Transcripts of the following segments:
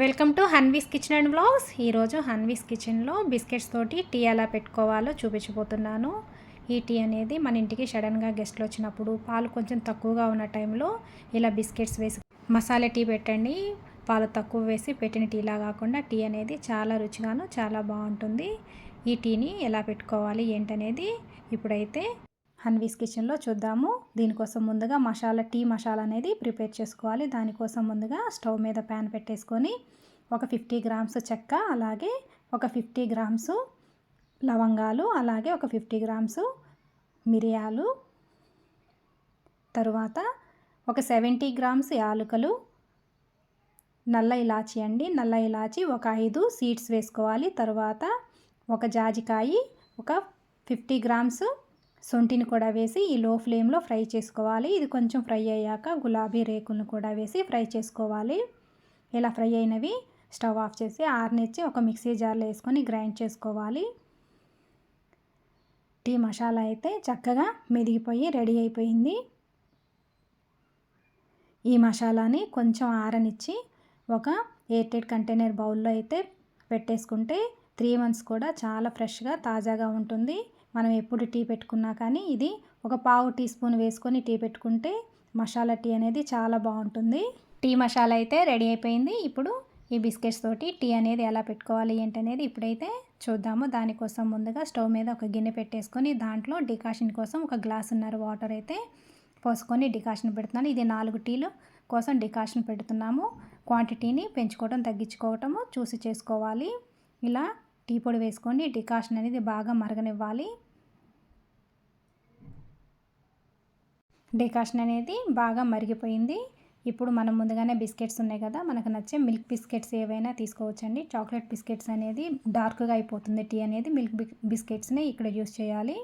Welcome to Hanvi's kitchen and blogs ఈరోజు హన్వీస్ కిచెన్లో biscuits తోటి టీ ఎలా పెట్టుకోవాలో చూపించబోతున్నాను. ఈ టీ అనేది మన ఇంటికి సడన్గా గెస్ట్లు వచ్చినప్పుడు పాలు కొంచెం తక్కువగా ఉన్న టైంలో ఇలా బిస్కెట్స్ వేసి మసాలా టీ పెట్టండి. పాలు తక్కువ వేసి పెట్టిన టీలా కాకుండా టీ అనేది చాలా రుచిగాను చాలా బాగుంటుంది. ఈ టీని ఎలా పెట్టుకోవాలి ఏంటనేది ఇప్పుడైతే హన్వీస్ కిచెన్లో చూద్దాము. దీనికోసం ముందుగా మసాలా టీ మసాలా అనేది ప్రిపేర్ చేసుకోవాలి. దానికోసం ముందుగా స్టవ్ మీద ప్యాన్ పెట్టేసుకొని ఒక ఫిఫ్టీ గ్రామ్స్ చెక్క అలాగే ఒక ఫిఫ్టీ గ్రామ్స్ లవంగాలు అలాగే ఒక ఫిఫ్టీ గ్రామ్స్ మిరియాలు. తరువాత ఒక సెవెంటీ గ్రామ్స్ యాలకులు. నల్ల ఇలాచి అండి. నల్ల ఇలాచి ఒక ఐదు సీడ్స్ వేసుకోవాలి. తర్వాత ఒక జాజికాయి ఒక ఫిఫ్టీ గ్రామ్స్ సొంటిని కూడా వేసి ఈ లో ఫ్లేమ్లో ఫ్రై చేసుకోవాలి. ఇది కొంచెం ఫ్రై అయ్యాక గులాబీ రేకులను కూడా వేసి ఫ్రై చేసుకోవాలి. ఇలా ఫ్రై అయినవి? స్టవ్ ఆఫ్ చేసి ఆరినిచ్చి ఒక మిక్సీ జార్లో వేసుకొని గ్రైండ్ చేసుకోవాలి. టీ మసాలా అయితే చక్కగా మెదిగిపోయి రెడీ అయిపోయింది. ఈ మసాలాని కొంచెం ఆరనిచ్చి ఒక ఎయిర్టెడ్ కంటైనర్ బౌల్లో అయితే పెట్టేసుకుంటే త్రీ మంత్స్ కూడా చాలా ఫ్రెష్గా తాజాగా ఉంటుంది. మనం ఎప్పుడు టీ పెట్టుకున్నా కానీ ఇది ఒక పావు టీ స్పూన్ వేసుకొని టీ పెట్టుకుంటే మసాలా టీ అనేది చాలా బాగుంటుంది. టీ మసాలా అయితే రెడీ అయిపోయింది. ఇప్పుడు ఈ బిస్కెట్స్ తోటి టీ అనేది ఎలా పెట్టుకోవాలి ఏంటనేది ఇప్పుడైతే చూద్దాము. దానికోసం ముందుగా స్టవ్ మీద ఒక గిన్నె పెట్టేసుకొని దాంట్లో డికాషన్ కోసం ఒక గ్లాసున్నర వాటర్ అయితే పోసుకొని డికాషన్ పెడుతున్నాను. ఇది నాలుగు టీలు కోసం డికాషన్ పెడుతున్నాము. క్వాంటిటీని పెంచుకోవడం తగ్గించుకోవటము చూసి చేసుకోవాలి. ఇలా టీ పొడి వేసుకొని డికాషన్ అనేది బాగా మరగనివ్వాలి. డికాషన్ అనేది బాగా మరిగిపోయింది. ఇప్పుడు మనం ముందుగానే బిస్కెట్స్ ఉన్నాయి కదా మనకు నచ్చే మిల్క్ బిస్కెట్స్ ఏవైనా తీసుకోవచ్చండి. చాక్లెట్ బిస్కెట్స్ అనేది డార్క్గా అయిపోతుంది. టీ అనేది మిల్క్ బిస్కెట్స్ని ఇక్కడ యూస్ చేయాలి.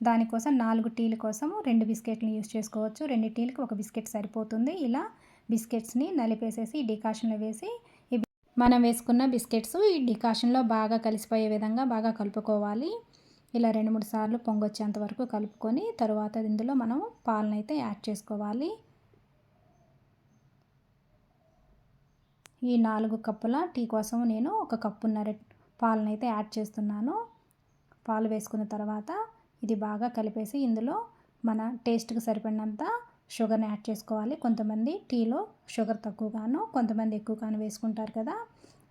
దానికోసం నాలుగు టీల కోసం రెండు బిస్కెట్ని యూస్ చేసుకోవచ్చు. రెండు టీలకు ఒక బిస్కెట్ సరిపోతుంది. ఇలా బిస్కెట్స్ని నలిపేసేసి డికాషన్లో వేసి మనం వేసుకున్న బిస్కెట్స్ ఈ డికాషన్లో బాగా కలిసిపోయే విధంగా బాగా కలుపుకోవాలి. ఇలా రెండు మూడు సార్లు పొంగొచ్చేంత వరకు కలుపుకొని తరువాత ఇందులో మనం పాలనైతే యాడ్ చేసుకోవాలి. ఈ నాలుగు కప్పుల టీ కోసం నేను ఒక కప్పున్నర పాలనైతే యాడ్ చేస్తున్నాను. పాలు వేసుకున్న తర్వాత ఇది బాగా కలిపేసి ఇందులో మన టేస్ట్కి సరిపడినంత షుగర్ని యాడ్ చేసుకోవాలి. కొంతమంది టీలో షుగర్ తక్కువగాను కొంతమంది ఎక్కువగాను వేసుకుంటారు కదా.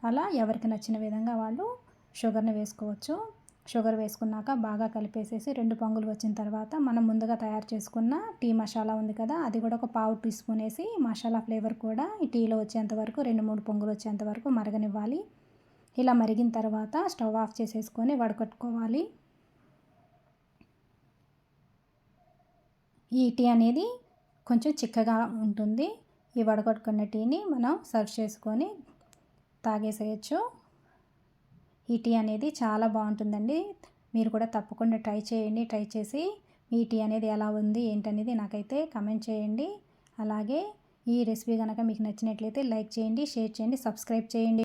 అలా ఎవరికి నచ్చిన విధంగా వాళ్ళు షుగర్ని వేసుకోవచ్చు. షుగర్ వేసుకున్నాక బాగా కలిపేసేసి రెండు పొంగులు వచ్చిన తర్వాత మనం ముందుగా తయారు చేసుకున్న టీ మసాలా ఉంది కదా అది కూడా ఒక పావు టీ స్పూన్ వేసి మసాలా ఫ్లేవర్ కూడా ఈ టీలో వచ్చేంత వరకు రెండు మూడు పొంగులు వచ్చేంత వరకు మరగనివ్వాలి. ఇలా మరిగిన తర్వాత స్టవ్ ఆఫ్ చేసేసుకొని వడకట్టుకోవాలి. ఈ టీ అనేది కొంచెం చిక్కగా ఉంటుంది. ఈ వడగొట్టుకున్న టీని మనం సర్వ్ చేసుకొని తాగేసేయచ్చు. ఈ టీ అనేది చాలా బాగుంటుందండి. మీరు కూడా తప్పకుండా ట్రై చేయండి ట్రై చేసి ఈ టీ అనేది ఎలా ఉంది ఏంటనేది నాకైతే కమెంట్ చేయండి. అలాగే ఈ రెసిపీ కనుక మీకు నచ్చినట్లయితే లైక్ చేయండి షేర్ చేయండి సబ్స్క్రైబ్ చేయండి.